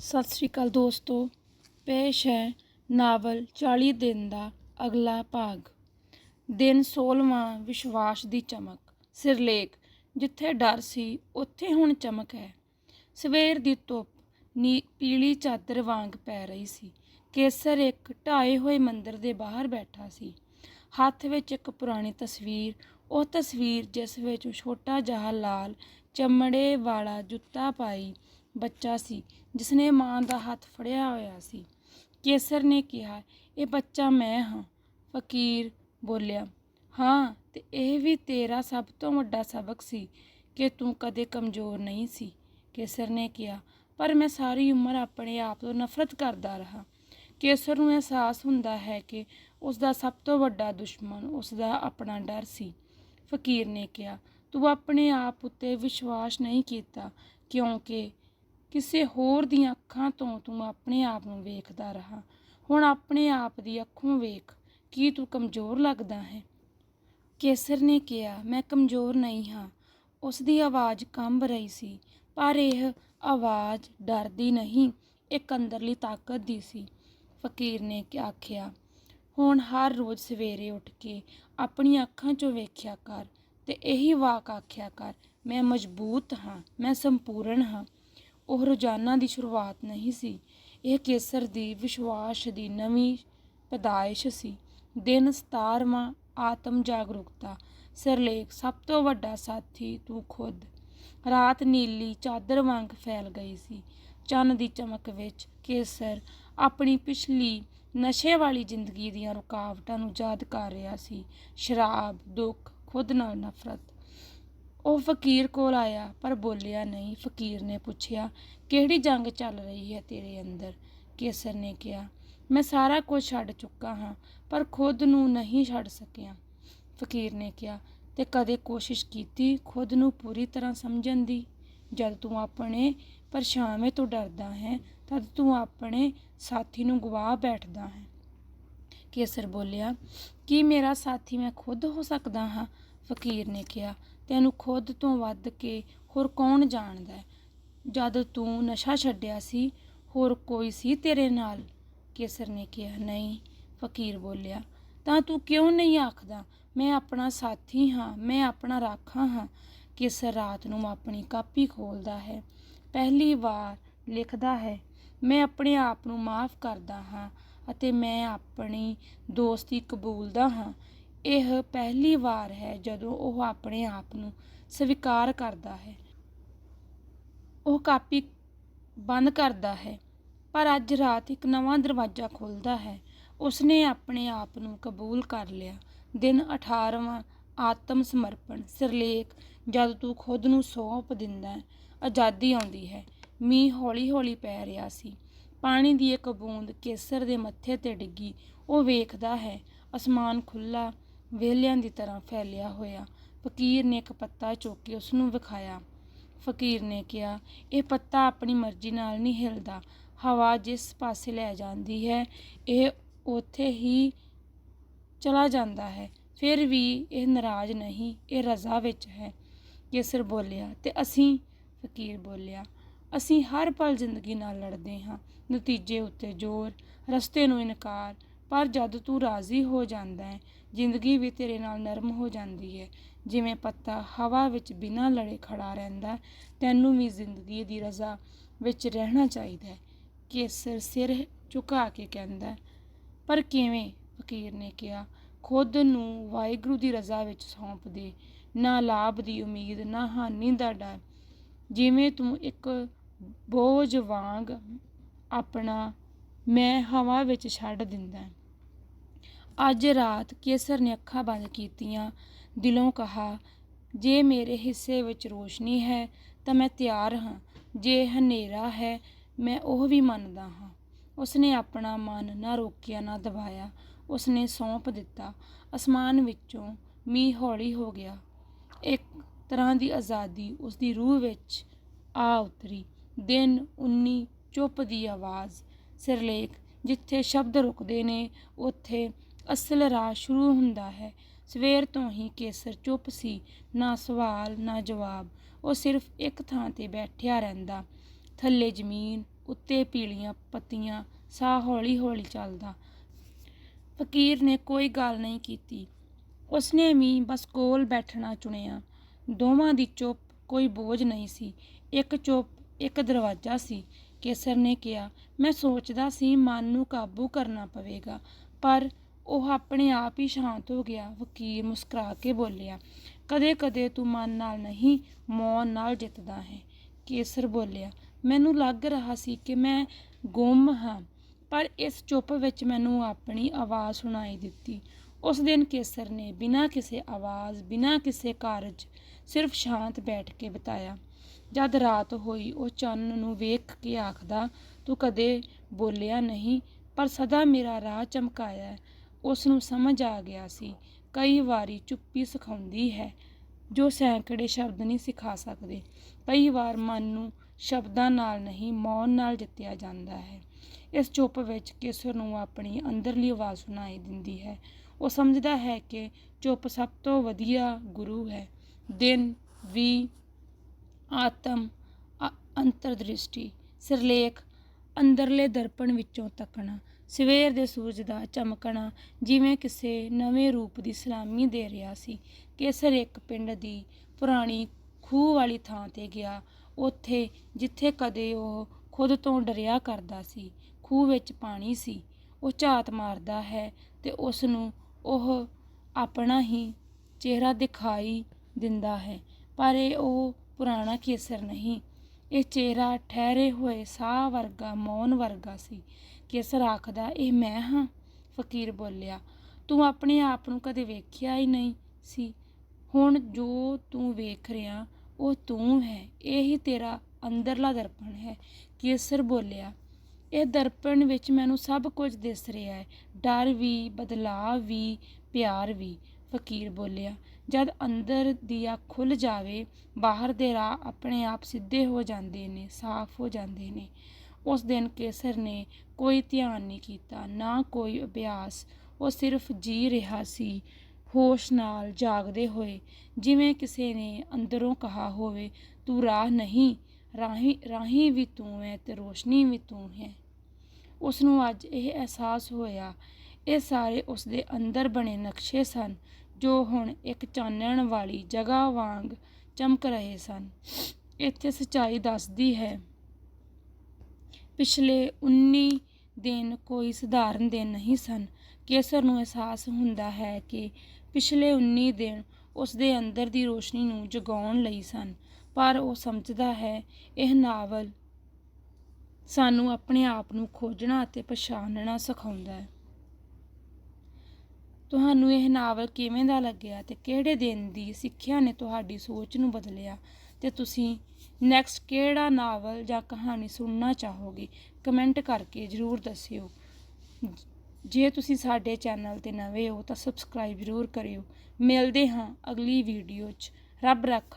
ਸਤਿ ਸ਼੍ਰੀ ਅਕਾਲ ਦੋਸਤੋ, ਪੇਸ਼ ਹੈ ਨਾਵਲ 40 ਦਿਨ ਦਾ ਅਗਲਾ ਭਾਗ। ਦਿਨ 16ਵਾਂ ਵਿਸ਼ਵਾਸ ਦੀ ਚਮਕ, ਸਿਰਲੇਖ, ਜਿੱਥੇ ਡਰ ਸੀ, ਉੱਥੇ ਹੁਣ ਚਮਕ ਹੈ। ਸਵੇਰ ਦੀ ਧੁੱਪ ਨੀ ਪੀਲੀ ਚਾਦਰ ਵਾਂਗ ਪੈ ਰਹੀ ਸੀ। ਕੇਸਰ ਇੱਕ ਢਾਏ ਹੋਏ ਮੰਦਰ ਦੇ ਬਾਹਰ ਬੈਠਾ ਸੀ। ਹੱਥ ਵਿੱਚ ਇੱਕ ਪੁਰਾਣੀ ਤਸਵੀਰ, ਉਹ ਤਸਵੀਰ ਜਿਸ ਵਿੱਚ ਛੋਟਾ ਜਿਹਾ ਲਾਲ ਚਮੜੇ ਵਾਲਾ ਜੁੱਤਾ ਪਾਈ ਬੱਚਾ ਸੀ, ਜਿਸਨੇ ਮਾਂ ਦਾ ਹੱਥ ਫੜਿਆ ਹੋਇਆ ਸੀ। ਕੇਸਰ ਨੇ ਕਿਹਾ, ਇਹ ਬੱਚਾ ਮੈਂ ਹਾਂ। ਫਕੀਰ ਬੋਲਿਆ, ਹਾਂ, ਤੇ ਇਹ ਵੀ ਤੇਰਾ ਸਭ ਤੋਂ ਵੱਡਾ ਸਬਕ ਸੀ ਕਿ ਤੂੰ ਕਦੇ ਕਮਜ਼ੋਰ ਨਹੀਂ ਸੀ। ਕੇਸਰ ਨੇ ਕਿਹਾ, ਪਰ ਮੈਂ ਸਾਰੀ ਉਮਰ ਆਪਣੇ ਆਪ ਤੋਂ ਨਫ਼ਰਤ ਕਰਦਾ ਰਹਾ। ਕੇਸਰ ਨੂੰ ਅਹਿਸਾਸ ਹੁੰਦਾ ਹੈ ਕਿ ਉਸ ਦਾ ਸਭ ਤੋਂ ਵੱਡਾ ਦੁਸ਼ਮਣ ਉਸ ਦਾ ਆਪਣਾ ਡਰ ਸੀ। ਫਕੀਰ ਨੇ ਕਿਹਾ, ਤੂੰ ਆਪਣੇ ਆਪ ਉੱਤੇ ਵਿਸ਼ਵਾਸ ਨਹੀਂ ਕੀਤਾ, ਕਿਉਂਕਿ ਕਿਸੇ ਹੋਰ ਦੀਆਂ ਅੱਖਾਂ ਤੋਂ ਤੂੰ ਆਪਣੇ ਆਪ ਨੂੰ ਵੇਖਦਾ ਰਹਾ। ਹੁਣ ਆਪਣੇ ਆਪ ਦੀ ਅੱਖੋਂ ਵੇਖ, ਕੀ ਤੂੰ ਕਮਜ਼ੋਰ ਲੱਗਦਾ ਹੈ? ਕੇਸਰ ਨੇ ਕਿਹਾ, ਮੈਂ ਕਮਜ਼ੋਰ ਨਹੀਂ ਹਾਂ। ਉਸ ਦੀ ਆਵਾਜ਼ ਕੰਬ ਰਹੀ ਸੀ, ਪਰ ਇਹ ਆਵਾਜ਼ ਡਰਦੀ ਨਹੀਂ, ਇੱਕ ਅੰਦਰਲੀ ਤਾਕਤ ਦੀ ਸੀ। ਫਕੀਰ ਨੇ ਆਖਿਆ, ਹੁਣ ਹਰ ਰੋਜ਼ ਸਵੇਰੇ ਉੱਠ ਕੇ ਆਪਣੀਆਂ ਅੱਖਾਂ 'ਚੋਂ ਵੇਖਿਆ ਕਰ ਤੇ ਇਹੀ ਵਾਕ ਆਖਿਆ ਕਰ, ਮੈਂ ਮਜ਼ਬੂਤ ਹਾਂ, ਮੈਂ ਸੰਪੂਰਨ ਹਾਂ ਉਹ ਰੋਜ਼ਾਨਾ ਦੀ ਸ਼ੁਰੂਆਤ ਨਹੀਂ ਸੀ। ਇਹ ਕੇਸਰ ਦੀ ਵਿਸ਼ਵਾਸ ਦੀ ਨਵੀਂ ਪਦਾਇਸ਼ ਸੀ। ਦਿਨ 17ਵਾਂ ਆਤਮ ਜਾਗਰੂਕਤਾ। ਸਿਰਲੇਖ, ਸਭ ਤੋਂ ਵੱਡਾ ਸਾਥੀ ਤੂੰ ਖੁਦ। ਰਾਤ ਨੀਲੀ ਚਾਦਰ ਵਾਂਗ ਫੈਲ ਗਈ ਸੀ। ਚੰਨ ਦੀ ਚਮਕ ਵਿੱਚ ਕੇਸਰ ਆਪਣੀ ਪਿਛਲੀ ਨਸ਼ੇ ਵਾਲੀ ਜ਼ਿੰਦਗੀ ਦੀਆਂ ਰੁਕਾਵਟਾਂ ਨੂੰ ਯਾਦ ਕਰ ਰਿਹਾ ਸੀ। ਸ਼ਰਾਬ, ਦੁੱਖ, ਖੁਦ ਨਾਲ ਨਫ਼ਰਤ। ਉਹ ਫਕੀਰ ਕੋਲ ਆਇਆ, ਪਰ ਬੋਲਿਆ ਨਹੀਂ। ਫਕੀਰ ਨੇ ਪੁੱਛਿਆ, ਕਿਹੜੀ ਜੰਗ ਚੱਲ ਰਹੀ ਹੈ ਤੇਰੇ ਅੰਦਰ? ਕੇਸਰ ਨੇ ਕਿਹਾ, ਮੈਂ ਸਾਰਾ ਕੁਝ ਛੱਡ ਚੁੱਕਾ ਹਾਂ, ਪਰ ਖੁਦ ਨੂੰ ਨਹੀਂ ਛੱਡ ਸਕਿਆ। ਫਕੀਰ ਨੇ ਕਿਹਾ, ਤੇ ਕਦੇ ਕੋਸ਼ਿਸ਼ ਕੀਤੀ ਖੁਦ ਨੂੰ ਪੂਰੀ ਤਰ੍ਹਾਂ ਸਮਝਣ ਦੀ? ਜਦ ਤੂੰ ਆਪਣੇ ਪਰਛਾਵੇਂ ਤੋਂ ਡਰਦਾ ਹੈ, ਤਦ ਤੂੰ ਆਪਣੇ ਸਾਥੀ ਨੂੰ ਗਵਾ ਬੈਠਦਾ ਹੈ। ਕੇਸਰ ਬੋਲਿਆ, ਕੀ ਮੇਰਾ ਸਾਥੀ ਮੈਂ ਖੁਦ ਹੋ ਸਕਦਾ ਹਾਂ? ਫਕੀਰ ਨੇ ਕਿਹਾ ਤੈਨੂੰ ਖੁਦ ਤੋਂ ਵੱਧ ਕੇ ਹੋਰ ਕੌਣ ਜਾਣਦਾ ਜਦ ਤੂੰ ਨਸ਼ਾ ਛੱਡਿਆ ਸੀ, ਹੋਰ ਕੋਈ ਸੀ ਤੇਰੇ ਨਾਲ? ਕੇਸਰ ਨੇ ਕਿਹਾ, ਨਹੀਂ। ਫਕੀਰ ਬੋਲਿਆ, ਤਾਂ ਤੂੰ ਕਿਉਂ ਨਹੀਂ ਆਖਦਾ? ਮੈਂ ਆਪਣਾ ਸਾਥੀ ਹਾਂ, ਮੈਂ ਆਪਣਾ ਰਾਖਾ ਹਾਂ। ਕੇਸਰ ਰਾਤ ਨੂੰ ਆਪਣੀ ਕਾਪੀ ਖੋਲਦਾ ਹੈ। ਪਹਿਲੀ ਵਾਰ ਲਿਖਦਾ ਹੈ, ਮੈਂ ਆਪਣੇ ਆਪ ਨੂੰ ਮਾਫ ਕਰਦਾ ਹਾਂ ਅਤੇ ਮੈਂ ਆਪਣੀ ਦੋਸਤੀ ਕਬੂਲਦਾ ਹਾਂ। ਇਹ ਪਹਿਲੀ ਵਾਰ ਹੈ ਜਦੋਂ ਉਹ ਆਪਣੇ ਆਪ ਨੂੰ ਸਵੀਕਾਰ ਕਰਦਾ ਹੈ। ਉਹ ਕਾਪੀ ਬੰਦ ਕਰਦਾ ਹੈ, ਪਰ ਅੱਜ ਰਾਤ ਇੱਕ ਨਵਾਂ ਦਰਵਾਜ਼ਾ ਖੁੱਲਦਾ ਹੈ। ਉਸਨੇ ਆਪਣੇ ਆਪ ਨੂੰ ਕਬੂਲ ਕਰ ਲਿਆ। ਦਿਨ 18ਵਾਂ ਆਤਮ ਸਮਰਪਣ, ਸਿਰਲੇਖ, ਜਦ ਤੂੰ ਖੁਦ ਨੂੰ ਸੌਂਪ ਦਿੰਦਾ ਹੈ, ਆਜ਼ਾਦੀ ਆਉਂਦੀ ਹੈ। ਮੀਂਹ ਹੌਲੀ-ਹੌਲੀ ਪੈ ਰਿਹਾ ਸੀ। ਪਾਣੀ ਦੀ ਇੱਕ ਬੂੰਦ ਕੇਸਰ ਦੇ ਮੱਥੇ ਤੇ ਡਿੱਗੀ। ਉਹ ਵੇਖਦਾ ਹੈ, ਅਸਮਾਨ ਖੁੱਲਾ ਵੇਲਿਆਂ ਦੀ ਤਰ੍ਹਾਂ ਫੈਲਿਆ ਹੋਇਆ। ਫਕੀਰ ਨੇ ਇੱਕ ਪੱਤਾ ਚੁੱਕ ਕੇ ਉਸ ਨੂੰ ਵਿਖਾਇਆ। ਫਕੀਰ ਨੇ ਕਿਹਾ, ਇਹ ਪੱਤਾ ਆਪਣੀ ਮਰਜ਼ੀ ਨਾਲ ਨਹੀਂ ਹਿਲਦਾ। ਹਵਾ ਜਿਸ ਪਾਸੇ ਲੈ ਜਾਂਦੀ ਹੈ, ਇਹ ਉੱਥੇ ਹੀ ਚਲਾ ਜਾਂਦਾ ਹੈ। ਫਿਰ ਵੀ ਇਹ ਨਾਰਾਜ਼ ਨਹੀਂ, ਇਹ ਰਜ਼ਾ ਵਿੱਚ ਹੈ। ਕੇਸਰ ਬੋਲਿਆ, ਤੇ ਅਸੀਂ, ਫਕੀਰ ਬੋਲਿਆ, ਅਸੀਂ ਹਰ ਪਲ ਜ਼ਿੰਦਗੀ ਨਾਲ ਲੜਦੇ ਹਾਂ। ਨਤੀਜੇ ਉੱਤੇ ਜ਼ੋਰ, ਰਸਤੇ ਨੂੰ ਇਨਕਾਰ ਪਰ ਜਦ ਤੂੰ ਰਾਜ਼ੀ ਹੋ ਜਾਂਦਾ ਹੈ, ਜ਼ਿੰਦਗੀ ਵੀ ਤੇਰੇ ਨਾਲ ਨਰਮ ਹੋ ਜਾਂਦੀ ਹੈ। ਜਿਵੇਂ ਪੱਤਾ ਹਵਾ ਵਿੱਚ ਬਿਨਾਂ ਲੜੇ ਖੜਾ ਰਹਿੰਦਾ ਤੈਨੂੰ ਵੀ ਜ਼ਿੰਦਗੀ ਦੀ ਰਜ਼ਾ ਵਿੱਚ ਰਹਿਣਾ ਚਾਹੀਦਾ ਹੈ। ਕੇਸਰ ਸਿਰ ਝੁਕਾ ਕੇ ਕਹਿੰਦਾ ਪਰ ਕਿਵੇਂ? ਫਕੀਰ ਨੇ ਕਿਹਾ, ਖੁਦ ਨੂੰ ਵਾਹਿਗੁਰੂ ਦੀ ਰਜ਼ਾ ਵਿੱਚ ਸੌਂਪ ਦੇ। ਨਾ ਲਾਭ ਦੀ ਉਮੀਦ, ਨਾ ਹਾਨੀ ਦਾ ਡਰ। ਜਿਵੇਂ ਤੂੰ ਇੱਕ ਬੋਝ ਵਾਂਗ ਆਪਣਾ ਮੈਂ ਹਵਾ ਵਿੱਚ ਛੱਡ ਦਿੰਦਾ ਅੱਜ ਰਾਤ ਕੇਸਰ ਨੇ ਅੱਖਾਂ ਬੰਦ ਕੀਤੀਆਂ। ਦਿਲੋਂ ਕਹਾ, ਜੇ ਮੇਰੇ ਹਿੱਸੇ ਵਿੱਚ ਰੋਸ਼ਨੀ ਹੈ, ਤਾਂ ਮੈਂ ਤਿਆਰ ਹਾਂ। ਜੇ ਹਨੇਰਾ ਹੈ, ਮੈਂ ਉਹ ਵੀ ਮੰਨਦਾ ਹਾਂ। ਉਸਨੇ ਆਪਣਾ ਮਨ ਨਾ ਰੋਕਿਆ, ਨਾ ਦਬਾਇਆ। ਉਸਨੇ ਸੌਂਪ ਦਿੱਤਾ। ਅਸਮਾਨ ਵਿੱਚੋਂ ਮੀਂਹ ਹੌਲੀ ਹੋ ਗਿਆ। ਇੱਕ ਤਰ੍ਹਾਂ ਦੀ ਆਜ਼ਾਦੀ ਉਸਦੀ ਰੂਹ ਵਿੱਚ ਆ ਉਤਰੀ। ਦਿਨ 19 ਚੁੱਪ ਦੀ ਆਵਾਜ਼। ਸਿਰਲੇਖ, ਜਿੱਥੇ ਸ਼ਬਦ ਰੁਕਦੇ ਨੇ, ਉੱਥੇ ਅਸਲ ਰਾਹ ਸ਼ੁਰੂ ਹੁੰਦਾ ਹੈ। ਸਵੇਰ ਤੋਂ ਹੀ ਕੇਸਰ ਚੁੱਪ ਸੀ, ਨਾ ਸਵਾਲ, ਨਾ ਜਵਾਬ। ਉਹ ਸਿਰਫ ਇੱਕ ਥਾਂ ਤੇ ਬੈਠਿਆ ਰਹਿੰਦਾ। ਥੱਲੇ ਜ਼ਮੀਨ, ਉੱਤੇ ਪੀਲੀਆਂ ਪੱਤੀਆਂ, ਸਾਹ ਹੌਲੀ-ਹੌਲੀ ਚੱਲਦਾ। ਫਕੀਰ ਨੇ ਕੋਈ ਗੱਲ ਨਹੀਂ ਕੀਤੀ। ਉਸਨੇ ਵੀ ਬਸ ਕੋਲ ਬੈਠਣਾ ਚੁਣਿਆ। ਦੋਵਾਂ ਦੀ ਚੁੱਪ ਕੋਈ ਬੋਝ ਨਹੀਂ ਸੀ। ਇੱਕ ਚੁੱਪ, ਇੱਕ ਦਰਵਾਜ਼ਾ ਸੀ। ਕੇਸਰ ਨੇ ਕਿਹਾ, ਮੈਂ ਸੋਚਦਾ ਸੀ ਮਨ ਨੂੰ ਕਾਬੂ ਕਰਨਾ ਪਵੇਗਾ, ਪਰ ਉਹ ਆਪਣੇ ਆਪ ਹੀ ਸ਼ਾਂਤ ਹੋ ਗਿਆ, ਵਕੀਲ ਮੁਸਕਰਾ ਕੇ ਬੋਲਿਆ ਕਦੇ-ਕਦੇ ਤੂੰ ਮਨ ਨਾਲ ਨਹੀਂ, ਮੌਨ ਨਾਲ ਜਿੱਤਦਾ ਹੈ। ਕੇਸਰ ਬੋਲਿਆ, ਮੈਨੂੰ ਲੱਗ ਰਿਹਾ ਸੀ ਕਿ ਮੈਂ ਗੁੰਮ ਹਾਂ, ਪਰ ਇਸ ਚੁੱਪ ਵਿੱਚ ਮੈਨੂੰ ਆਪਣੀ ਆਵਾਜ਼ ਸੁਣਾਈ ਦਿੱਤੀ। ਉਸ ਦਿਨ ਕੇਸਰ ਨੇ ਬਿਨਾਂ ਕਿਸੇ ਆਵਾਜ਼, ਬਿਨਾਂ ਕਿਸੇ ਕਾਰਜ, ਸਿਰਫ ਸ਼ਾਂਤ ਬੈਠ ਕੇ ਬਿਤਾਇਆ। ਜਦ ਰਾਤ ਹੋਈ, ਉਹ ਚੰਨ ਨੂੰ ਵੇਖ ਕੇ ਆਖਦਾ, ਤੂੰ ਕਦੇ ਬੋਲਿਆ ਨਹੀਂ, ਪਰ ਸਦਾ ਮੇਰਾ ਰਾਹ ਚਮਕਾਇਆ ਉਸ ਨੂੰ ਸਮਝ ਆ ਗਿਆ ਸੀ। ਕਈ ਵਾਰੀ ਚੁੱਪੀ ਸਿਖਾਉਂਦੀ ਹੈ, ਜੋ ਸੈਂਕੜੇ ਸ਼ਬਦ ਨਹੀਂ ਸਿਖਾ ਸਕਦੇ। ਕਈ ਵਾਰ ਮਨ ਨੂੰ ਸ਼ਬਦਾਂ ਨਾਲ ਨਹੀਂ, ਮੌਨ ਨਾਲ ਜਿੱਤਿਆ ਜਾਂਦਾ ਹੈ। ਇਸ ਚੁੱਪ ਵਿੱਚ ਕਿਸ ਨੂੰ ਆਪਣੀ ਅੰਦਰਲੀ ਆਵਾਜ਼ ਸੁਣਾਈ ਦਿੰਦੀ ਹੈ? ਉਹ ਸਮਝਦਾ ਹੈ ਕਿ ਚੁੱਪ ਸਭ ਤੋਂ ਵਧੀਆ ਗੁਰੂ ਹੈ। ਦਿਨ ਵੀ ਆਤਮ, ਅ- ਅੰਤਰਦ੍ਰਿਸ਼ਟੀ, ਸਿਰਲੇਖ, ਅੰਦਰਲੇ ਦਰਪਣ ਵਿੱਚੋਂ ਤੱਕਣਾ। ਸਵੇਰ ਦੇ ਸੂਰਜ ਦਾ ਚਮਕਣਾ ਜਿਵੇਂ ਕਿਸੇ ਨਵੇਂ ਰੂਪ ਦੀ ਸਲਾਮੀ ਦੇ ਰਿਹਾ ਸੀ। ਕੇਸਰ ਇੱਕ ਪਿੰਡ ਦੀ ਪੁਰਾਣੀ ਖੂਹ ਵਾਲੀ ਥਾਂ ਤੇ ਗਿਆ। ਉੱਥੇ ਜਿੱਥੇ ਕਦੇ ਉਹ ਖੁਦ ਤੋਂ ਡਰਿਆ ਕਰਦਾ ਸੀ, ਖੂਹ ਵਿੱਚ ਪਾਣੀ ਸੀ। ਉਹ ਝਾਤ ਮਾਰਦਾ ਹੈ ਤੇ ਉਸ ਨੂੰ ਉਹ ਆਪਣਾ ਹੀ ਚਿਹਰਾ ਦਿਖਾਈ ਦਿੰਦਾ ਹੈ, ਪਰ ਇਹ ਉਹ ਪੁਰਾਣਾ ਕੇਸਰ ਨਹੀਂ। ਇਹ ਚਿਹਰਾ ਠਹਿਰੇ ਹੋਏ ਸਾਹ ਵਰਗਾ, ਮੌਨ ਵਰਗਾ ਸੀ। ਕੇਸਰ ਆਖਦਾ ਇਹ ਮੈਂ ਹਾਂ, ਫਕੀਰ ਬੋਲਿਆ। ਤੂੰ ਆਪਣੇ ਆਪ ਨੂੰ ਕਦੇ ਵੇਖਿਆ ਹੀ ਨਹੀਂ ਸੀ। ਹੁਣ ਜੋ ਤੂੰ ਵੇਖ ਰਿਹਾ, ਉਹ ਤੂੰ ਹੈ। ਇਹ ਹੀ ਤੇਰਾ ਅੰਦਰਲਾ ਦਰਪਣ ਹੈ, ਕੇਸਰ ਬੋਲਿਆ। ਇਹ ਦਰਪਣ ਵਿੱਚ ਮੈਨੂੰ ਸਭ ਕੁਝ ਦਿਸ ਰਿਹਾ ਹੈ। ਡਰ ਵੀ, ਬਦਲਾਅ ਵੀ, ਪਿਆਰ ਵੀ, ਫਕੀਰ ਬੋਲਿਆ। ਜਦ ਅੰਦਰ ਦੀ ਅੱਖ ਖੁੱਲ ਜਾਵੇ, ਬਾਹਰ ਦੇ ਰਾਹ ਆਪਣੇ ਆਪ ਸਿੱਧੇ ਹੋ ਜਾਂਦੇ ਨੇ, ਸਾਫ਼ ਹੋ ਜਾਂਦੇ ਨੇ। ਉਸ ਦਿਨ ਕੇਸਰ ਨੇ ਕੋਈ ਧਿਆਨ ਨਹੀਂ ਕੀਤਾ, ਨਾ ਕੋਈ ਅਭਿਆਸ। ਉਹ ਸਿਰਫ ਜੀ ਰਿਹਾ ਸੀ, ਹੋਸ਼ ਨਾਲ ਜਾਗਦੇ ਹੋਏ। ਜਿਵੇਂ ਕਿਸੇ ਨੇ ਅੰਦਰੋਂ ਕਹਾ ਹੋਵੇ, ਤੂੰ ਰਾਹ ਨਹੀਂ, ਰਾਹੀ ਰਾਹੀ ਵੀ ਤੂੰ ਹੈ ਤੇ ਰੋਸ਼ਨੀ ਵੀ ਤੂੰ ਹੈ। ਉਸ ਨੂੰ ਅੱਜ ਇਹ ਅਹਿਸਾਸ ਹੋਇਆ। ਇਹ ਸਾਰੇ ਉਸ ਦੇ ਅੰਦਰ ਬਣੇ ਨਕਸ਼ੇ ਸਨ, ਜੋ ਹੁਣ ਇੱਕ ਚਾਨਣ ਵਾਲੀ ਜਗ੍ਹਾ ਵਾਂਗ ਚਮਕ ਰਹੇ ਸਨ। ਇੱਥੇ ਸਚਾਈ ਦੱਸਦੀ ਹੈ ਪਿਛਲੇ 19 ਦਿਨ ਕੋਈ ਸਧਾਰਨ ਦਿਨ ਨਹੀਂ ਸਨ। ਕੇਸਰ ਨੂੰ ਅਹਿਸਾਸ ਹੁੰਦਾ ਹੈ ਕਿ ਪਿਛਲੇ 19 ਦਿਨ ਉਸ ਦੇ ਅੰਦਰ ਦੀ ਰੋਸ਼ਨੀ ਨੂੰ ਜਗਾਉਣ ਲਈ ਸਨ, ਪਰ ਉਹ ਸਮਝਦਾ ਹੈ ਇਹ ਨਾਵਲ ਸਾਨੂੰ ਆਪਣੇ ਆਪ ਨੂੰ ਖੋਜਣਾ ਅਤੇ ਪਛਾਣਨਾ ਸਿਖਾਉਂਦਾ ਹੈ। ਤੁਹਾਨੂੰ ਇਹ ਨਾਵਲ ਕਿਵੇਂ ਦਾ ਲੱਗਿਆ ਤੇ ਕਿਹੜੇ ਦਿਨ ਦੀ ਸਿੱਖਿਆ ਨੇ ਤੁਹਾਡੀ ਸੋਚ ਨੂੰ ਬਦਲਿਆ? ਤੇ ਤੁਸੀਂ ਨੈਕਸਟ ਕਿਹੜਾ ਨਾਵਲ ਜਾਂ ਕਹਾਣੀ ਸੁਣਨਾ ਚਾਹੋਗੇ? ਕਮੈਂਟ ਕਰਕੇ ਜਰੂਰ ਦੱਸਿਓ। ਜੇ ਤੁਸੀਂ ਸਾਡੇ ਚੈਨਲ ਤੇ ਨਵੇਂ ਹੋ ਤਾਂ ਸਬਸਕ੍ਰਾਈਬ ਜ਼ਰੂਰ ਕਰਿਓ। ਮਿਲਦੇ ਹਾਂ ਅਗਲੀ ਵੀਡੀਓ 'ਚ। ਰੱਬ ਰਾਖਾ।